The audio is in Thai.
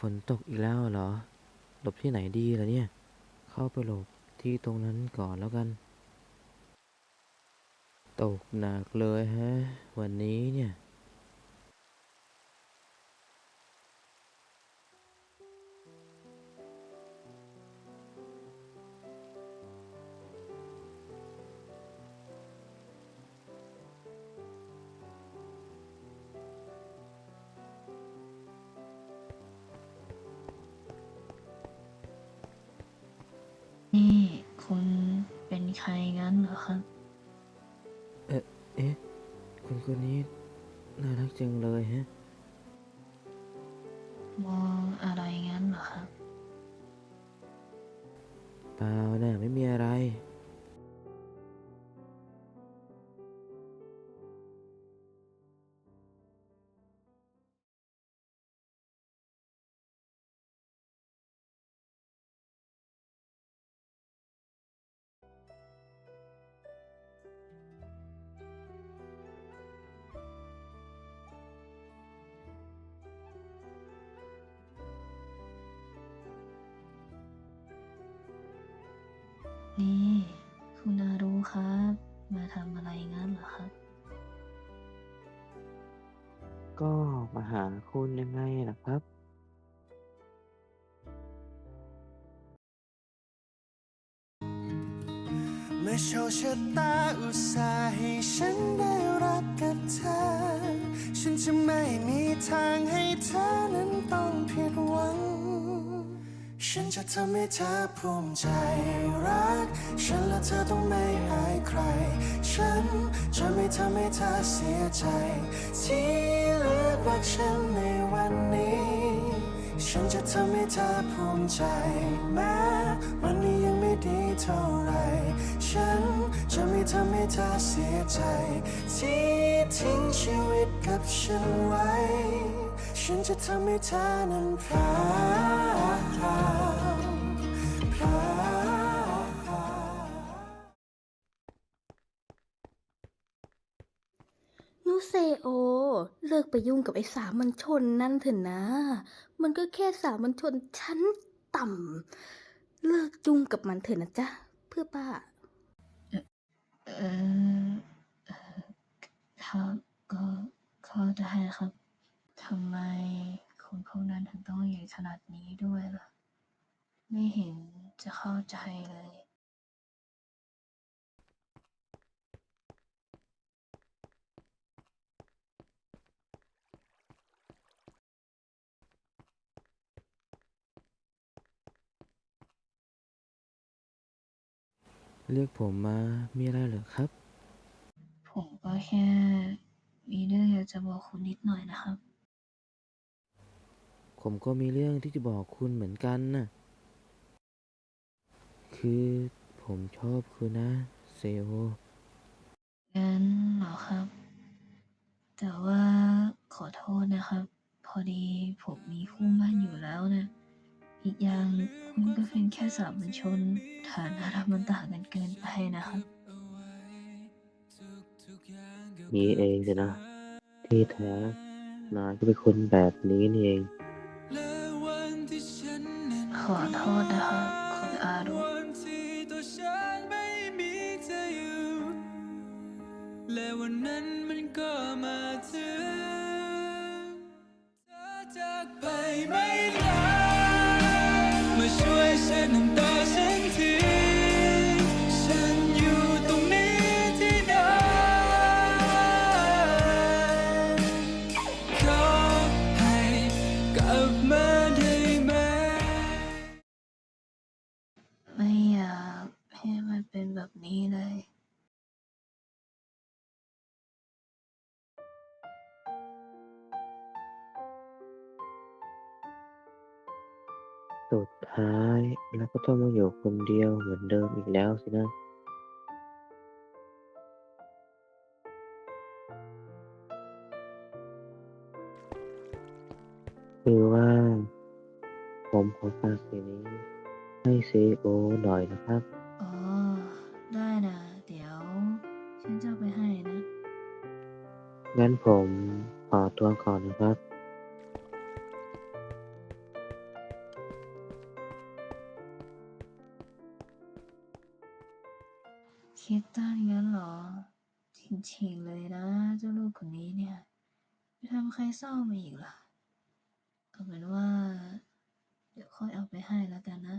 ฝนตกอีกแล้วเหรอ หลบที่ไหนดีล่ะเนี่ย เข้าไปหลบที่ตรงนั้นก่อนแล้วกัน ตกหนักเลยฮะ วันนี้เนี่ย ใครงั้นเหรอครับ เอ๊ะคุณคนนี้น่ารักจังเลยฮะ มองอะไรงั้นเหรอครับ เปล่านะไม่มีอะไร นี่ คุณอารู้ครับ มาทำอะไรงั้นเหรอครับ ก็มาหาคุณยังไงล่ะครับ เมื่อโชคชะตาอุตส่าห์ให้ฉันได้รักกับเธอ ฉันจะไม่มีทางให้เธอ ฉันจะทำให้เธอภูมิใจรัก ฉันและเธอต้องไม่อายใคร ฉันจะไม่ทำให้เธอเสียใจ ที่เลือกรักฉันในวันนี้ ฉันจะทำให้เธอภูมิใจ แม้วันนี้ยังไม่ดีเท่าไหรฉันจะไม่ทำให้เธอเสียใจ ที่ทิ้งชีวิตกับฉันไว้ ฉันจะทำให้เธอนั้นพลาดพลาดพลาดนูเซโอ เลิกไปยุ่งกับไอ้สามัญชนนั่นเถอะนะ มันก็แค่สามัญชนชั้นต่ำ เลิกยุ่งกับมันเถอะนะจ๊ะ เพื่อป้า เออเออครับก็เข้าใจครับ ทำไมคนพวกนั้นถึงต้องใหญ่ขนาดนี้ด้วยล่ะ ไม่เห็นจะเข้าใจเลยเรียกผมมา มีอะไรเหรอครับ ผมก็แค่มีเรื่องอยากจะบอกคุณนิดหน่อยนะครับ ผมก็มีเรื่องที่จะบอกคุณเหมือนกันน่ะคือผมชอบคุณนะ เซโองั้นเหรอครับ แต่ว่าขอโทษนะครับ พอดีผมมีคู่หมั่นอยู่แล้วนะ อีกอย่างคุณก็เป็นแค่สามัญชน ฐานะเรามันต่างกันเกินไปนะครับนี่เองสินะ ที่แท้นายก็เป็นคนแบบนี้นี่เองข อโทษนะคะ คุณอารุและวันนั้นมันก็มาถึง ไม่อยากให้มันเป็นแบบนี้เลยสุดท้ายแล้วก็ต้องมาอยู่คนเดียวเหมือนเดิมอีกแล้วสินะ คือว่า ผมขอฝากสิ่งนี้ ให้ซีโอหน่อยนะครับ อ๋อ ได้นะเดี๋ยว ฉันจะเอาไปให้นะ งั้นผมขอตัวก่อนนะครับ คิดตั้งงั้นเหรอ จริงๆเลยนะเจ้าลูกคนนี้เนี่ยไปทำใครเศร้ามาอีกล่ะ เอาเป็นว่า เดี๋ยวค่อยเอาไปให้แล้วกันนะ